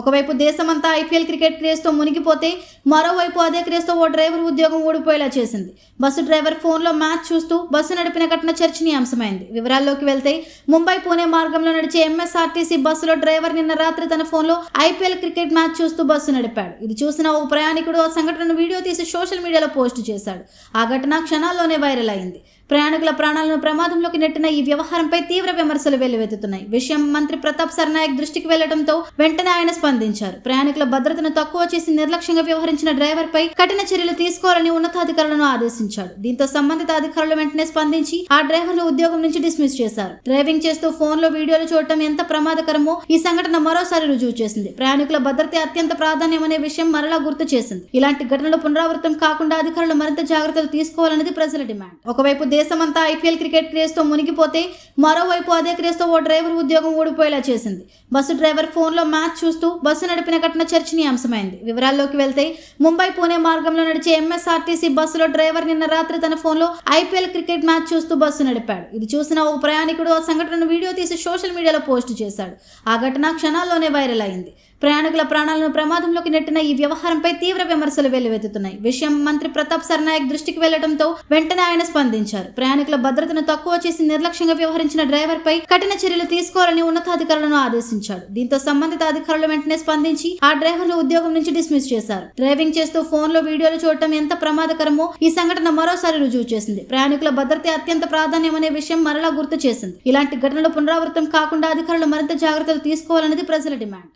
ఒకవైపు దేశమంతా IPL cricket క్రేజ్తో మునిగిపోతే మరోవైపు అదే క్రేజ్తో ఓ డ్రైవర్ ఉద్యోగం ఊడిపోయేలా చేసింది. బస్సు డ్రైవర్ ఫోన్లో మ్యాచ్ చూస్తూ బస్సు నడిపిన ఘటన చర్చనీయాంశమైంది. వివరాల్లోకి వెళ్తే ముంబై పూణే మార్గంలో నడిచే ఎంఎస్ఆర్టీసీ బస్సులో డ్రైవర్ నిన్న రాత్రి తన ఫోన్లో ఐపీఎల్ క్రికెట్ మ్యాచ్ చూస్తూ బస్సు నడిపాడు. ఇది చూసిన ఓ ప్రయాణికుడు ఆ సంఘటనను వీడియో తీసి సోషల్ మీడియాలో పోస్ట్ చేశాడు. ఆ ఘటన క్షణాల్లోనే వైరల్ అయింది. ప్రయాణికుల ప్రాణాలను ప్రమాదంలోకి నెట్టిన ఈ వ్యవహారంపై తీవ్ర విమర్శలు వెల్లువెత్తుతున్నాయి. విషయం మంత్రి ప్రతాప్ సర్నాయక్ దృష్టికి వెళ్ళడంతో వెంటనే ఆయన స్పందించారు. ప్రయాణికుల భద్రతను తక్కువ చేసి నిర్లక్ష్యంగా వ్యవహరించిన డ్రైవర్ పై కఠిన చర్యలు తీసుకోవాలని ఉన్నతాధికారులను ఆదేశించాడు. దీంతో సంబంధిత అధికారులు వెంటనే స్పందించి ఆ డ్రైవర్ను ఉద్యోగం నుంచి డిస్మిస్ చేశారు. డ్రైవింగ్ చేస్తూ ఫోన్లో వీడియోలు చూడటం ఎంత ప్రమాదకరమో ఈ సంఘటన మరోసారి రుజువు చేసింది. ప్రయాణికుల భద్రత అత్యంత ప్రాధాన్యం అనే విషయం మరలా గుర్తు చేసింది. ఇలాంటి ఘటనలు పునరావృతం కాకుండా అధికారులు మరింత జాగ్రత్తలు తీసుకోవాలన్నది ప్రజల డిమాండ్. ఒకవైపు దేశమంతా ఐపీఎల్ క్రికెట్ క్రేజ్తో మునిగిపోతే మరోవైపు అదే క్రేజ్తో ఓ డ్రైవర్ ఉద్యోగం ఓడిపోయేలా చేసింది. బస్సు డ్రైవర్ ఫోన్లో మ్యాచ్ చూస్తూ బస్సు నడిపిన ఘటన చర్చనీయాంశమైంది. వివరాల్లోకి వెళ్తే ముంబై పూణే మార్గంలో నడిచే ఎంఎస్ఆర్టీసీ బస్సులో డ్రైవర్ నిన్న రాత్రి తన ఫోన్లో ఐపీఎల్ క్రికెట్ మ్యాచ్ చూస్తూ బస్సు నడిపాడు. ఇది చూసిన ఓ ప్రయాణికుడు ఆ సంఘటనను వీడియో తీసి సోషల్ మీడియాలో పోస్ట్ చేశాడు. ఆ ఘటన క్షణాల్లోనే వైరల్ అయింది. ప్రయాణికుల ప్రాణాలను ప్రమాదంలోకి నెట్టిన ఈ వ్యవహారంపై తీవ్ర విమర్శలు వెల్లువెత్తుతున్నాయి. విషయం మంత్రి ప్రతాప్ సర్నాయక్ దృష్టికి వెళ్ళడంతో వెంటనే ఆయన స్పందించారు. ప్రయాణికుల భద్రతను తక్కువ చేసి నిర్లక్ష్యంగా వ్యవహరించిన డ్రైవర్ పై కఠిన చర్యలు తీసుకోవాలని ఉన్నతాధికారులను ఆదేశించాడు. దీంతో సంబంధిత అధికారులు వెంటనే స్పందించి ఆ డ్రైవర్ను ఉద్యోగం నుంచి డిస్మిస్ చేశారు. డ్రైవింగ్ చేస్తూ ఫోన్లో వీడియోలు చూడటం ఎంత ప్రమాదకరమో ఈ సంఘటన మరోసారి రుజువు చేసింది. ప్రయాణికుల భద్రత అత్యంత ప్రాధాన్యమనే విషయం మరలా గుర్తు చేసింది. ఇలాంటి ఘటనలు పునరావృతం కాకుండా అధికారులు మరింత జాగ్రత్తలు తీసుకోవాలన్నది ప్రజల డిమాండ్.